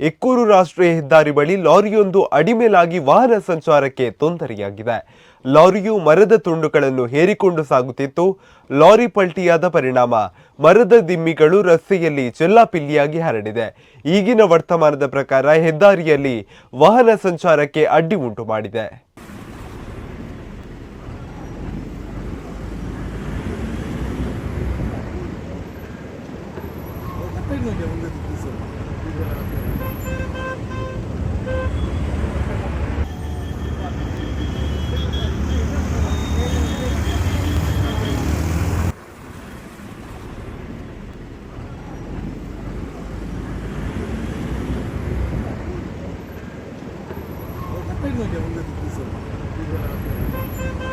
ಎಕ್ಕೂರು ರಾಷ್ಟ್ರೀಯ ಹೆದ್ದಾರಿ ಬಳಿ ಲಾರಿಯೊಂದು ಅಡಿಮೇಲಾಗಿ ವಾಹನ ಸಂಚಾರಕ್ಕೆ ತೊಂದರೆಯಾಗಿದೆ. ಲಾರಿಯು ಮರದ ತುಂಡುಗಳನ್ನು ಹೇರಿಕೊಂಡು ಸಾಗುತ್ತಿತ್ತು. ಲಾರಿ ಪಲ್ಟಿಯಾದ ಪರಿಣಾಮ. ಮರದ ದಿಮ್ಮಿಗಳು ರಸ್ತೆಯಲ್ಲಿ ಚೆಲ್ಲಾಪಿಲ್ಲಿಯಾಗಿ ಹರಡಿದೆ. ಈಗಿನ ವರ್ತಮಾನದ ಪ್ರಕಾರ ಹೆದ್ದಾರಿಯಲ್ಲಿ ವಾಹನ ಸಂಚಾರಕ್ಕೆ ಅಡ್ಡಿ ಉಂಟು ಮಾಡಿದೆ. 딱 때리는 게 뭔가 느껴서 이거 나한테